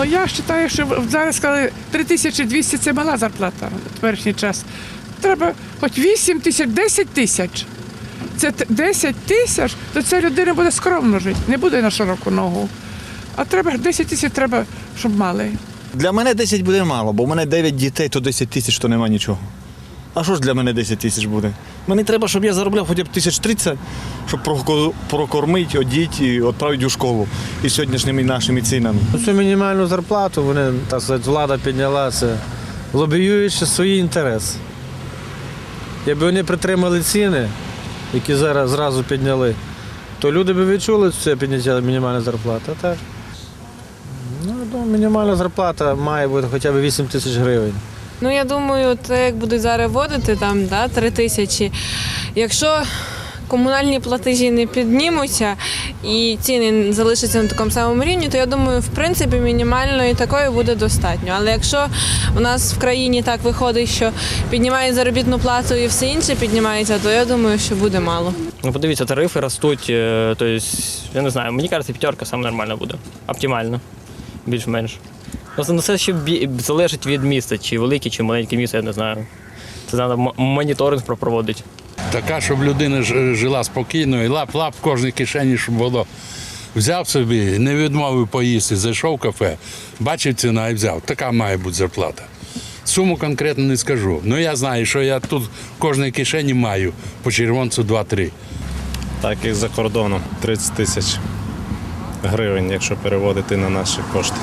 Ну я вважаю, що зараз сказали 3200 це мала зарплата в теперішній час. Треба хоч 8 тисяч, 10 тисяч. Це 10 тисяч, то ця людина буде скромно жити, не буде на широку ногу. А треба 10 тисяч треба, щоб мали. Для мене 10 буде мало, бо в мене 9 дітей, то 10 тисяч, то нема нічого. А що ж для мене 10 тисяч буде? Мені треба, щоб я заробляв хоча б тисяч 30, щоб прокормити, одіти і відправити у школу. І сьогоднішніми нашими цінами. Ну, Цю мінімальну зарплату вони, так сказати, влада підняла це, лобіюючи свої інтереси. Якби вони притримали ціни, які зараз зразу підняли, то люди б відчули це підняття мінімальної зарплати. Так? Ну, мінімальна зарплата має бути хоча б 8 тисяч гривень. Ну я думаю, те, як будуть зараз вводити там да, 3 тисячі. Якщо комунальні платежі не піднімуться і ціни залишаться на такому самому рівні, то я думаю, в принципі, мінімальної такої буде достатньо. Але якщо у нас в країні так виходить, що піднімають заробітну плату і все інше піднімається, то я думаю, що буде мало. Ну, подивіться, тарифи ростуть. Тобто, я не знаю, мені кажеться, п'ятерка саме нормально буде. Оптимально. Більш-менш. Ну, це ще залежить від міста, чи велике, чи маленьке місто, я не знаю. Це треба моніторинг проводити. Така, щоб людина жила спокійно і лап-лап в кожній кишені, щоб було. Взяв собі, не відмовив поїсти, зайшов в кафе, бачив ціна і взяв. Така має бути зарплата. Суму конкретно не скажу. Ну я знаю, що я тут в кожній кишені маю по червонцю 2-3. так як за кордоном 30 тисяч гривень, якщо переводити на наші кошти.